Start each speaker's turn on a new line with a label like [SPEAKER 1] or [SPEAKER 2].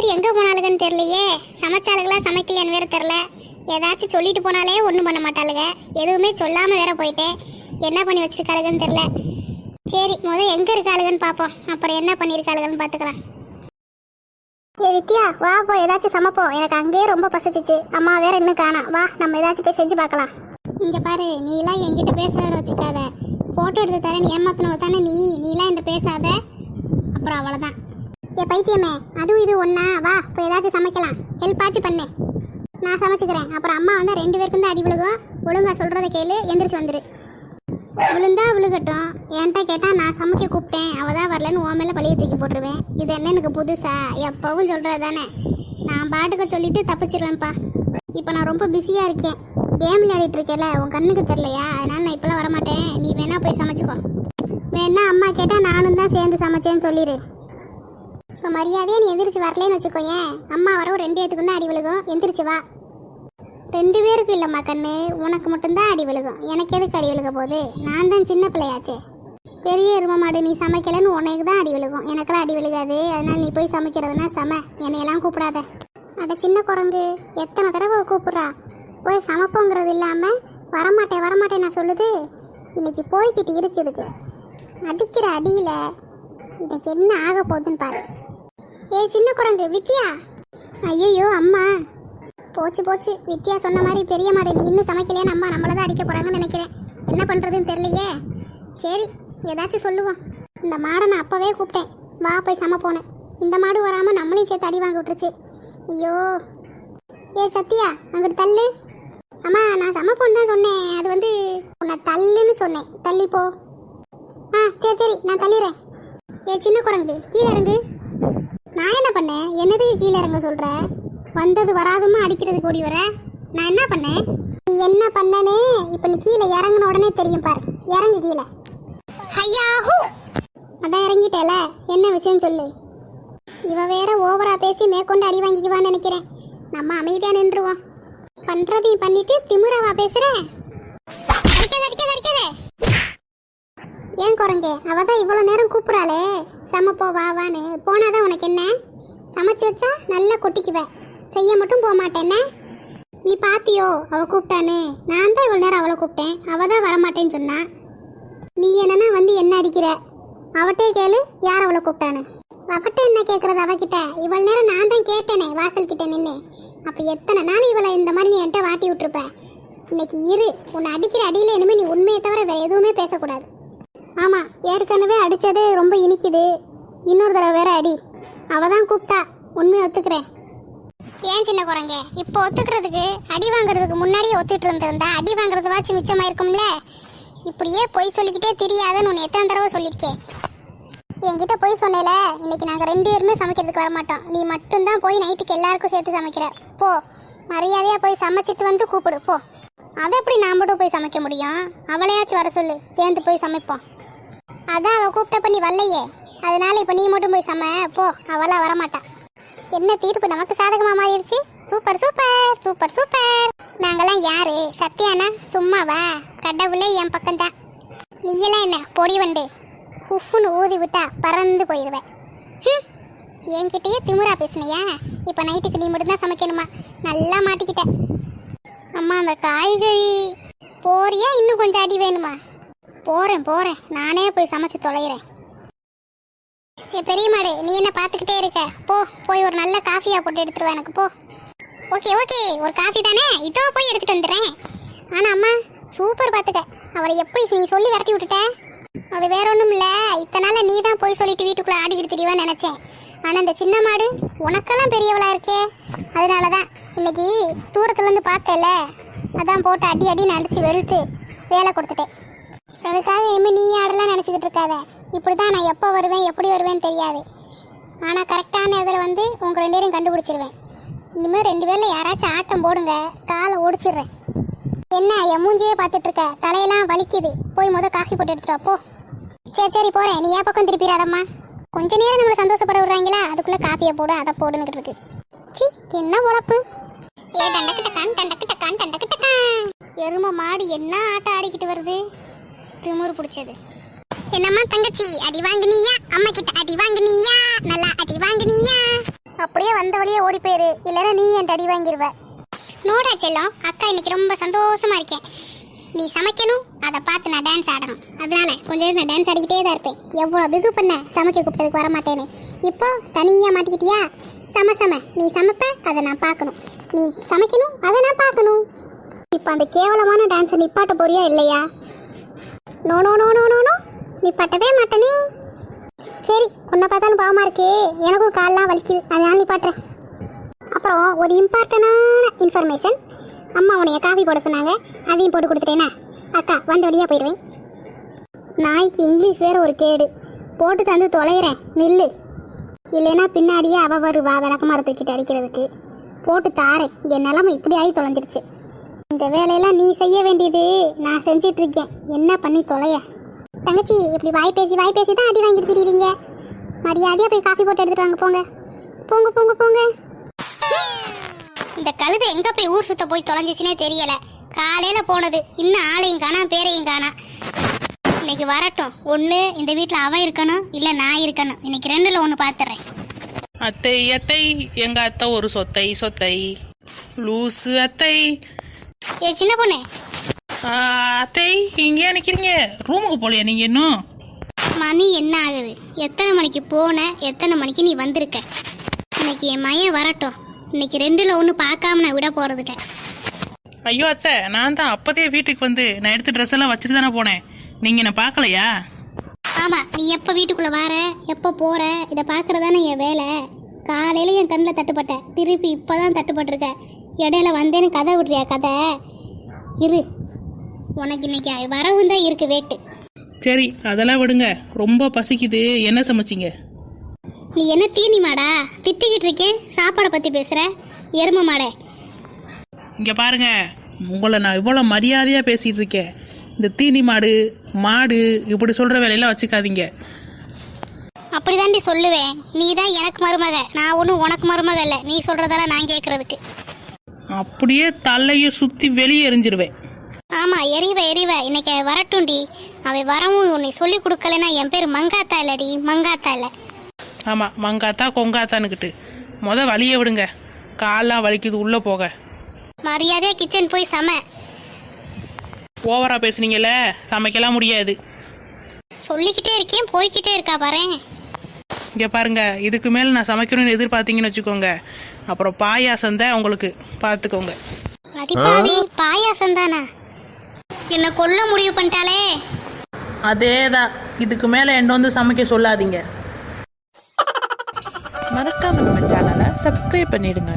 [SPEAKER 1] பேர் எங்கே போனாளுங்கன்னு தெரியலையே. சமைச்சாளுகளா சமைக்கலையான்னு வேற தெரில ஏதாச்சும் சொல்லிட்டு போனாலே ஒன்றும் பண்ண மாட்டாளுங்க எதுவுமே சொல்லாமல் வேற போயிட்டேன். என்ன பண்ணி வச்சிருக்காளுங்கன்னு தெரில சரி முதல் எங்கே இருக்காளுங்கன்னு பார்ப்போம் அப்புறம் என்ன பண்ணியிருக்காளுங்கன்னு பார்த்துக்கலாம் ஏ வித்யா வா போ ஏதாச்சும் சமைப்போம். எனக்கு அங்கேயே ரொம்ப பசிச்சிச்சு. அம்மா வேற இன்னும் காணோம் வா நம்ம ஏதாச்சும் போய் செஞ்சு பார்க்கலாம் இங்க பாரு நீலாம் என்கிட்ட பேச வேற வச்சுக்காத. போட்டோ எடுத்து தரேன் நீ ஏமாத்தினவ தானே நீ. நீலாம் என்கிட்ட பேசாத. அப்புறம் அவ்வளோதான் ஏ பைத்தியமே. அதுவும் இது ஒன்றா வா இப்போ ஏதாச்சும் சமைக்கலாம். ஹெல்ப் ஆச்சு பண்ணு. நான் சமைச்சுக்கிறேன். அப்புறம் அம்மா வந்தால் ரெண்டு பேருக்கும் தான் அடி விழுகும். ஒழுங்காக சொல்கிறத கேளு. எந்திரிச்சு வந்துரு. விழுந்தா விழுகட்டும். என்கிட்ட கேட்டால் நான் சமைக்க கூப்பிட்டேன். அவள் தான் வரலன்னு உன் பழைய பழிய தூக்கி போட்டுருவேன். இது என்ன எனக்கு புதுசா? எப்பவும் சொல்கிறது தானே. நான் பாட்டுக்கு சொல்லிட்டு தப்பிச்சிருவேன்ப்பா. இப்போ நான் ரொம்ப பிஸியாக இருக்கேன். கேம் விளையாடிட்டு இருக்கேல உன் கண்ணுக்கு தெரிலையா அதனால நான் இப்பெல்லாம் வரமாட்டேன். நீ வேணா போய் சமைச்சுக்கோ. வேணா அம்மா கேட்டால் நானும் தான் சேர்ந்து சமைச்சேன்னு சொல்லிடு இப்போ மரியாதையாக நீ எந்திரிச்சு வரலன்னு வச்சுக்கோயேன் அம்மா வர ஒரு ரெண்டு பேத்துக்கு தான் அடி விழுகும். எந்திரிச்சு வா. ரெண்டு பேருக்கு இல்லைம்மா கண்ணு. உனக்கு மட்டும்தான் அடி விழுகும். எனக்கு எதுக்கு அடி விழுக போகுது? நான் தான் சின்ன பிள்ளையாச்சே. பெரிய எரும மாடு நீ சமைக்கலன்னு உனக்கு தான் அடி விழுகும். எனக்கெல்லாம் அடி விழுகாது. அதனால நீ போய் சமைக்கிறதுனா சம. என்னையெல்லாம் கூப்பிடாத. அட சின்ன குரங்கு எத்தனை தடவை கூப்பிட்றா? போய் சமைப்போங்கிறது இல்லாமல் வரமாட்டேன் வரமாட்டேன் நான் சொல்லுது. இன்னைக்கு போய்கிட்டு இருக்குதுக்கு அடிக்கிற அடியில் இன்னைக்கு என்ன ஆக போகுதுன்னு பாரு. ஏ சின்ன குரங்கு வித்யா? ஐயோ அம்மா. போச்சு போச்சு. வித்யா சொன்ன மாதிரி பெரிய மாடு நீ இன்னும் சமைக்கலையா அம்மா நம்மளை தான் அடிக்க போறாங்கன்னு நினைக்கிறேன். என்ன பண்றதுன்னு தெரியலையே. சரி ஏதாச்சும் சொல்லுவோம். இந்த மாடை நான் அப்பவே கூப்பிட்டேன். வா போய் சமைப்போனேன் இந்த மாடு வராம நம்மளையும் சேர்த்து அடி வாங்கி விட்டுருச்சு. ஐயோ. ஏ சத்யா அங்கிட்டு தள்ளு. அம்மா நான் சமைப்போன்னு தான் சொன்னேன். அது வந்து உன்னை தள்ளுன்னு சொன்னேன். தள்ளிப்போ ஆ சரி சரி நான் தள்ளிடுறேன் ஏன் சின்ன குரங்கு கீழே இறங்கு. நான் என்ன பண்ணேன்? என்னதையும் கீழே இறங்க சொல்ற? வந்தது வராதுமா அடிக்கிறது கூடி வர? நான் என்ன பண்ணேன்? நீ என்ன பண்ணனே? இப்போ நீ கீழே இறங்கின உடனே தெரியும் பாரு. இறங்கு கீழே. ஹையாஹூ! அதான் இறங்கிட்டேல. என்ன விஷயம் சொல்லு? இவ வேற ஓவரா பேசி மேற்கொண்டு அடி வாங்கிக்குவான்னு நினைக்கிறேன். நம்ம அமைதியா நின்றுவோம். பண்றதையும் பண்ணிட்டு திமுறவா பேசுற? ஏன் குரங்கே? அவ தான் இவ்வளோ நேரம் கூப்பிட்றாளே. சமைப்போ வா வான்னு. போனாதான் உனக்கு என்ன? சமைச்சு வச்சா நல்லா கொட்டிக்குவ. செய்ய மட்டும் போக மாட்டேன்னே நீ பாத்தியோ? அவ கூப்பிட்டான்னு. நான் தான் இவ்வளோ நேரம் அவளை கூப்பிட்டேன். அவ தான் வரமாட்டேன்னு சொன்னா. நீ என்னன்னா வந்து என்ன அடிக்கிற? அவட்டே கேளு யார் அவளை கூப்பிட்டானு அவட்ட என்ன கேட்குறது அவகிட்ட? இவ்வளோ நேரம் நான் தான் கேட்டேனே வாசல் கிட்ட நின்று அப்போ எத்தனை நாள் இவளை இந்த மாதிரி நீ என்கிட்ட வாட்டி விட்டுருப்ப? இன்னைக்கு இரு. உன்னை அடிக்கிற அடியில் இனிமேல் நீ உண்மையை தவிர வேறு எதுவுமே பேசக்கூடாது. ஆமாம் ஏற்கனவே அடித்ததே ரொம்ப இனிக்குது. இன்னொரு தடவை வேற அடி. அவ தான் கூப்பிட்டா. உண்மையை ஒத்துக்கிறேன். ஏன் சின்ன குரங்க? இப்போ ஒத்துக்கிறதுக்கு அடி வாங்குறதுக்கு முன்னாடியே ஒத்துட்டு இருந்திருந்தா அடி வாங்குறது வாச்சு இருக்கும்ல இப்படியே பொய் சொல்லிக்கிட்டே தெரியாதுன்னு உன்னை எத்தனை தடவை சொல்லியிருக்கேன். என்கிட்ட போய் சொன்னேல இன்னைக்கு நாங்கள் ரெண்டு பேருமே சமைக்கிறதுக்கு வர மாட்டோம் நீ மட்டும்தான் போய் நைட்டுக்கு எல்லாருக்கும் சேர்த்து சமைக்கிற. போ மரியாதையாக போய் சமைச்சிட்டு வந்து கூப்பிடு. போ. அதை எப்படி நான் மட்டும் போய் சமைக்க முடியும்? அவளையாச்சும் வர சொல்லு. சேர்ந்து போய் சமைப்போம். அதான் அவள் கூப்பிட்ட பண்ணி வரலையே. அதனால இப்போ நீ மட்டும் போய் சம. போ. அவளா வரமாட்டா. என்ன தீர்ப்பு? நமக்கு சாதகமாக மாறிடுச்சு. Super super. Super super. நாங்களாம் யாரு? சத்யானா? சும்மாவா? கடவுளே என் பக்கம்தான். நீயெல்லாம் என்ன? பொடி வண்டு. உஃப்னு ஊதி விட்டா பறந்து போயிடுவேன் என்கிட்டயே திமுறா பேசுனியா? இப்போ நைட்டுக்கு நீ மட்டும்தான் சமைக்கணுமா? நல்லா மாட்டிக்கிட்டேன் அம்மா அந்த காய்கறி போறியா? இன்னும் கொஞ்சம் அடி வேணுமா? போறேன் போறேன். நானே போய் சமைச்சு தொலைகிறேன். ஏ பெரிய மாடு நீ என்ன பார்த்துக்கிட்டே இருக்க? போ போய் ஒரு நல்ல காஃபியா போட்டு எடுத்துருவா எனக்கு போ. Okay okay. ஒரு காஃபி தானே? இதோ போய் எடுத்துட்டு வந்துடுறேன். ஆனா அம்மா சூப்பர் பார்த்துக்க. அவளை எப்படி நீ சொல்லி விரட்டி விட்டுட்ட? அது வேற ஒன்றும் இல்லை. இத்தனை நீ தான் போய் சொல்லிட்டு வீட்டுக்குள்ளே ஆடிக்கிட்டு திரிவான்னு நினச்சேன். ஆனால் இந்த சின்ன மாடு உனக்கெல்லாம் பெரியவளாக இருக்கே. அதனால தான் இன்னைக்கு தூரத்துலேருந்து பார்த்தேல. அதான் போட்டு அடி அடி நடிச்சு வெளுத்து வேலை கொடுத்துட்டேன். அதுக்காக இனிமேல் நீ ஆடலாம் நினச்சிக்கிட்டு இருக்காத. இப்படி தான் நான் எப்போ வருவேன் எப்படி வருவேன்னு தெரியாது. ஆனால் கரெக்டான இதில் வந்து உங்கள் ரெண்டு பேரையும் கண்டுபிடிச்சிருவேன். இனிமேல் ரெண்டு பேரில் யாராச்சும் ஆட்டம் போடுங்க காலை ஒடிச்சிடுறேன். என்ன என் மூஞ்சியே பார்த்துட்டு இருக்க? தலையெல்லாம் வலிக்குது. போய் முத காஃபி போட்டு எடுத்துட்டு போ. சரி சரி போறேன். நீ ஏன் பக்கம் திருப்பிடாதம்மா? கொஞ்ச நேரம் நம்மளை சந்தோஷப்பட விடுறாங்களா? அதுக்குள்ளே காஃபியை போடு அதை போடுன்னு இருக்கு. சி என்ன உழப்பு? ஏ டண்டக்கிட்ட கான் டண்டக்கிட்ட கான் டண்டக்கிட்ட கான் எரும மாடு என்ன ஆட்டம் ஆடிக்கிட்டு வருது? திமிரு பிடிச்சது. என்னம்மா தங்கச்சி அடி வாங்குனியா? அம்மா கிட்ட அடி வாங்கினியா? நல்லா அடி வாங்குனியா? அப்படியே வந்த வழியே ஓடி போயிரு. இல்லைன்னா நீ என் அடி வாங்கிடுவ நோடா செல்லம் அக்கா இன்னைக்கு ரொம்ப சந்தோஷமா இருக்கேன் நீ சமைக்கணும் அதை பார்த்து நான் டான்ஸ் ஆடணும். அதனால கொஞ்ச நேரம் நான் டான்ஸ் ஆடிக்கிட்டே தான் இருப்பேன். எவ்வளோ பிகு பண்ண? சமைக்க கூப்பிட்டதுக்கு வர மாட்டேன்னு இப்போ தனியாக மாட்டிக்கிட்டியா? சம சம. நீ சமைப்ப அதை நான் பார்க்கணும். நீ சமைக்கணும்? அதை நான் பார்க்கணும். இப்போ அந்த கேவலமான டான்ஸை நிப்பாட்ட போறியா இல்லையா? No no no no no no. நிப்பாட்டவே மாட்டேனே சரி உன்னை பார்த்தாலும் பாவமாக இருக்கே. எனக்கும் கால்லாம் வலிக்குது. அதனால நிப்பாட்டுறேன் அப்புறம் ஒரு இம்பார்ட்டண்டான இன்ஃபர்மேஷன் அம்மா உனைய காஃபி போட சொன்னாங்க. அதையும் போட்டு கொடுத்துட்டேனா? அக்கா வந்த வழியாக போயிடுவேன் நாய்க்கு இங்கிலீஷ் வேறு ஒரு கேடு. போட்டு தந்து தொலைகிறேன் நில்லு. இல்லைன்னா பின்னாடியே அவ வருவா. விளக்கமாக தூக்கிட்டு அடிக்கிறதுக்கு. போட்டு தாரேன். என் நிலமை இப்படி ஆகி தொலைஞ்சிருச்சு. இந்த வேலையெல்லாம் நீ செய்ய வேண்டியது. நான் செஞ்சிட்டு இருக்கேன் என்ன பண்ணி தொலைய? தங்கச்சி இப்படி வாய் பேசி வாய் பேசி தான் அடி வாங்கிட்டு திரியுறீங்க. மரியாதையாக போய் காஃபி போட்டு எடுத்துட்டு வாங்க போங்க. போங்க போங்க போங்க. இந்த கழுதை எங்க போய் ஊர் சுத்த போய் தொலைஞ்சிச்சுனே தெரியல. காலையில போனது. இன்னும் ஆளையும் காணா பேரையும் காணா. இன்னைக்கு வரட்டும். ஒன்று இந்த வீட்டில் அவன் இருக்கணும் இல்லை நான் இருக்கணும். இன்னைக்கு ரெண்டுல ஒன்று பார்த்துறேன்
[SPEAKER 2] அத்தை அத்தை எங்க அத்தை ஒரு சொத்தை சொத்தை. லூசு அத்தை.
[SPEAKER 1] ஏ சின்ன பொண்ணு.
[SPEAKER 2] ஆ, அத்தை இங்கேயா நிக்கிறீங்க? ரூமுக்கு போலையா நீங்க இன்னும்?
[SPEAKER 1] மணி என்ன ஆகுது? எத்தனை மணிக்கு போன? எத்தனை மணிக்கு நீ வந்திருக்க? இன்னைக்கு என் மையன் வரட்டும். இன்னைக்கு ரெண்டுல ஒன்று பார்க்காம நான் விட போறதுக்க.
[SPEAKER 2] ஐயோ அத்தை நான் தான் அப்பதே வீட்டுக்கு வந்து நான் எடுத்து ட்ரெஸ் எல்லாம் வச்சுட்டு தானே போனேன். நீங்க என்ன பார்க்கலையா?
[SPEAKER 1] ஆமா நீ எப்போ வீட்டுக்குள்ள வர எப்போ போற இதை பார்க்கறதானே என் வேலை. காலையில என் கண்ணில் தட்டுப்பட்ட திருப்பி இப்போதான் தட்டுப்பட்டிருக்க. இடையில வந்தேன்னு கதை விடுறியா கதை? இரு. உனக்கு இன்னைக்கு வரவும் தான் இருக்கு வேட்டு
[SPEAKER 2] சரி அதெல்லாம் விடுங்க. ரொம்ப பசிக்குது. என்ன சமைச்சிங்க?
[SPEAKER 1] நீ என்ன தீனி மாடா? திட்டிக்கிட்டு இருக்கேன். சாப்பாடை பத்தி பேசுற. எரும மாடே.
[SPEAKER 2] இங்க பாருங்க. உங்களை நான் இவ்வளோ மரியாதையா பேசிட்டு இருக்கேன். இந்த தீனி மாடு மாடு இப்படி சொல்ற வேலையெல்லாம் வச்சுக்காதீங்க.
[SPEAKER 1] அப்படிதாண்டி சொல்லுவேன். நீ தான் எனக்கு மருமக. நான் ஒன்றும் உனக்கு மருமக இல்லை. நீ சொல்றதெல்லாம் நான் கேட்கறதுக்கு
[SPEAKER 2] அப்படியே தலையை சுத்தி வெளியே எரிஞ்சிருவேன்.
[SPEAKER 1] ஆமா எரிவ எரிவ. இன்னைக்கு வரட்டும்டி. அவ வரவும் உன்னை சொல்லி கொடுக்கலன்னா என் பேர் மங்காத்தா இல்லடி. மங்காத்தா இல்லை.
[SPEAKER 2] ஆமாம் மங்காத்தா கொங்காத்தான்னுக்கிட்டு. முத வழியை விடுங்க. கால்லாம் வலிக்குது உள்ளே போக.
[SPEAKER 1] மரியாதையா கிச்சன் போய் சம.
[SPEAKER 2] ஓவரா பேசுனீங்கல்ல? சமைக்கலாம் முடியாது.
[SPEAKER 1] சொல்லிக்கிட்டே இருக்கேன் போய்க்கிட்டே இருக்கா பாரேன்.
[SPEAKER 2] இங்கே பாருங்க இதுக்கு மேலே நான் சமைக்கணும்னு எதிர்பார்த்தீங்கன்னு வச்சுக்கோங்க. அப்புறம் பாயாசம் தான் உங்களுக்கு பார்த்துக்கோங்க
[SPEAKER 1] அடிப்பாவி பாயாசம் தானா? என்ன கொல்ல முடிவு பண்ணிட்டாலே
[SPEAKER 2] அதே தான் இதுக்கு மேலே என்ன வந்து சமைக்க சொல்லாதீங்க.
[SPEAKER 3] மறக்காம நம்ம சேனலை சப்ஸ்கிரைப் பண்ணிடுங்க.